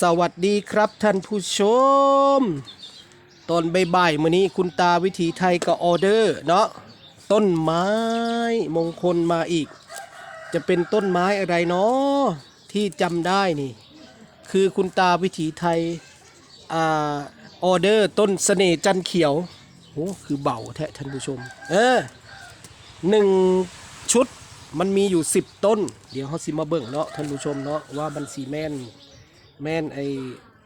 สวัสดีครับท่านผู้ชม ตอนบ่ายๆมื้อนี้คุณตาวิถีไทยก็ออเดอร์เนาะต้นไม้มงคลมาอีก จะเป็นต้นไม้อะไรเนาะที่จำได้นี่ คือคุณตาวิถีไทยอ่าออเดอร์ต้นเสน่ห์จันเขียวโอ้คือเบาแท้ท่านผู้ชม เออหนึ่งชุดมันมีอยู่ 10 ต้น เดี๋ยวเขาสิมาเบิ่งเนาะท่านผู้ชมเนาะว่ามันสีแม่น แม่นไอ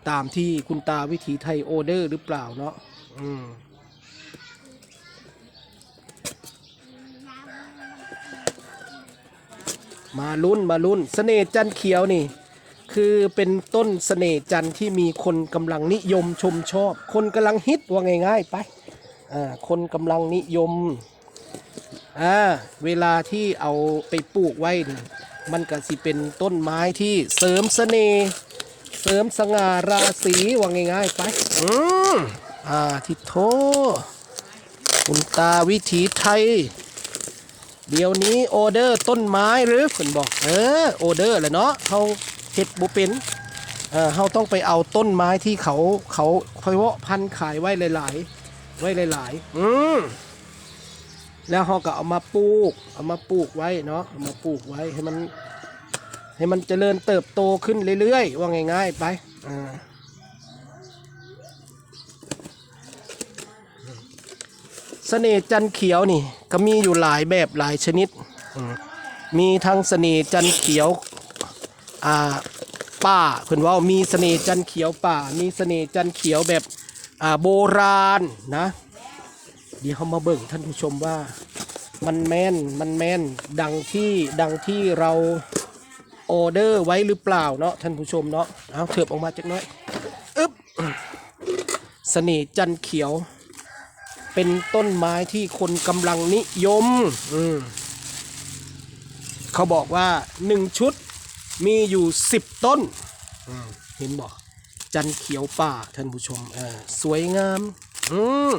ตามที่คุณตาวิถีไทยออเดอร์หรือเปล่าเนาะอืมมาลุ้นมาลุ้นเสน่จันเขียวนี่ คือเป็นต้นเสน่จันที่มีคนกำลังนิยมชมชอบ คนกำลังฮิตว่าง่ายๆไปอ่าคนกำลังนิยมอ่าเวลาที่เอาไปปลูกไว้นี่มันก็สิเป็นต้นไม้ที่เสริมเสน่ห์ เสริมสง่าราศีว่าง่ายๆไปอืมอ่าทิโทคุณตาวิถีไทย เดี๋ยวนี้ออเดอร์ต้นไม้หรือคุณบอก เออออเดอร์แหละเนาะเขาเฮ็ดบุเป็นเออเขาต้องไปเอาต้นไม้ที่เขาเขาเพาะพันธุ์ขายไว้หลาย ๆ ไว้หลาย ๆ อืมแล้วเขาก็เอามาปลูก เอามาปลูกไว้เนาะเอามาปลูกไว้ให้มัน ให้มันเจริญเติบโตขึ้นเรื่อยๆ ว่าง่ายๆไปอ่าเสน่ห์จันเขียวนี่ ก็มีอยู่หลายแบบหลายชนิด มีทั้งเสน่ห์จันเขียวอ่าป่าเพิ่นว่ามีเสน่ห์จันเขียวป่า มีเสน่ห์จันเขียวแบบอ่าโบราณนะ เดี๋ยวเขามาเบิ่งท่านผู้ชมว่ามันแม่นมันแม่นดังที่ดังที่เรา ออเดอร์ไว้หรือเปล่าเนาะท่านผู้ชมเนาะเอาเถิบออกมาจากน้อยอึ๊บเสน่ห์จันเขียว เป็นต้นไม้ที่คนกำลังนิยมอืมเขาบอกว่าหนึ่งชุดมีอยู่สิบต้นอืมเห็นบอกจันเขียวป่าท่านผู้ชมเออสวยงามอืม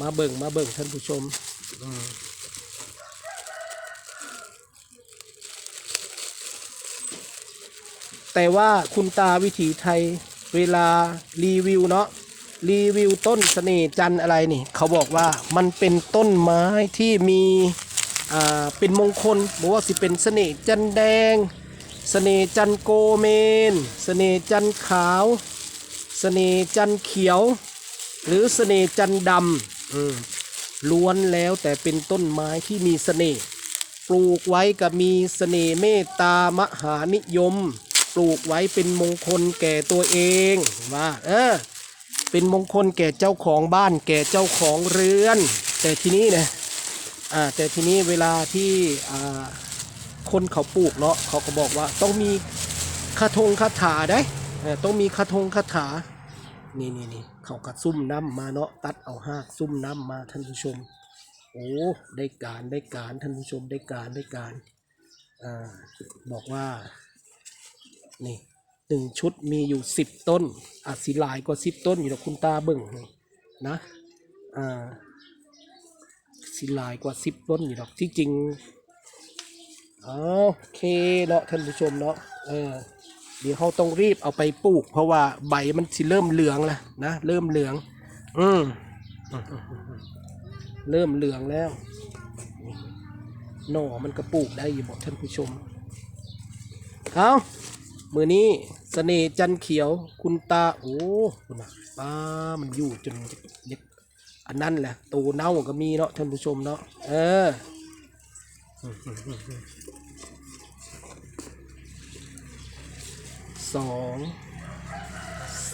มาเบิ่งมาเบิ่งท่านผู้ชมอืม แต่ว่าคุณตาวิถีไทยเวลารีวิวเนาะรีวิวต้นเสน่จันอะไรนี่ เขาบอกว่ามันเป็นต้นไม้ที่มีอ่าเป็นมงคลบอกว่าสิเป็นเสน่จันแดงเสน่จันโกเมนเสน่จันขาวเสน่จันเขียว หรือเสน่จันดำอืมล้วนแล้วแต่เป็นต้นไม้ที่มีเสน่ห์ปลูกไว้กับมีเสน่ห์เมตตามหานิยม ปลูกไว้เป็นมงคลแก่ตัวเองว่าเออเป็นมงคลแก่เจ้าของบ้านแก่เจ้าของเรือน แต่ทีนี้เนี่ยอ่าแต่ทีนี้เวลาที่อ่าคนเขาปลูกเนาะเขาก็บอกว่าต้องมีคาถงคาถาได้ต้องมีคาถงคาถานี่นี่นี่เขากัดซุ่มน้ำมาเนาะตัดเอาหากซุ่มน้ำมาท่านผู้ชม โอ้ได้การได้การท่านผู้ชมได้การได้การอ่าบอกว่า นี่หนึ่งชุดมีอยู่สิบต้นอาจสิลายกว่าสิบต้นอยู่แล้วคุณตาเบิ่งนี่นะอ่าสิลายกว่าสิบต้นอยู่หรอกที่จริงโอเคเนาะท่านผู้ชมเนาะเออเดี๋ยวเขาต้องรีบเอาไปปลูก เพราะว่าใบมันสิเริ่มเหลืองแล้วนะเริ่มเหลือง อืมเริ่มเหลืองแล้วหน่อมันกระปลูกได้อยู่บอกท่านผู้ชมเอา มือนี้เสน่ห์จันเขียว คุณตา โอ้คุณนะป้ามันอยู่จนเด็กอันนั้นแหละตูเน่าก็มีเนาะท่านผู้ชมเนาะเออสอง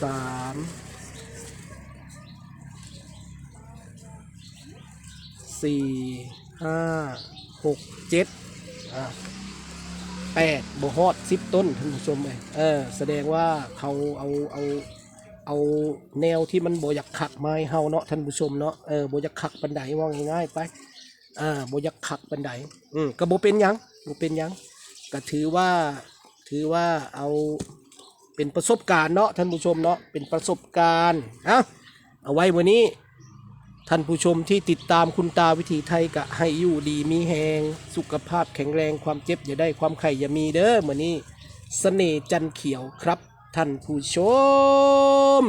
สามสี่ห้าหกเจ็ดอะ แปดบฮอดสิบต้นท่านผู้ชมเลยเออแสดงว่าเขาเอาเอาเอาแนวที่มันโบอยากขักไม้เฮาเนาะท่านผู้ชมเนาะเออโบอยากขักบันไดว่าง่ายๆไปอ่าโบอยากขักบันไดอืมก็โบเป็นยังโบเป็นยังก็ถือว่าถือว่าเอาเป็นประสบการณ์เนาะท่านผู้ชมเนาะเป็นประสบการณ์เอาเอาไว้วันนี้ ท่านผู้ชมที่ติดตามคุณตาวิถีไทยกะให้อยู่ดีมีแหงสุขภาพแข็งแรงความเจ็บอย่าได้ความไข่อย่ามีเด้อเหมือนนี้เสน่ห์จันเขียวครับ ท่านผู้ชม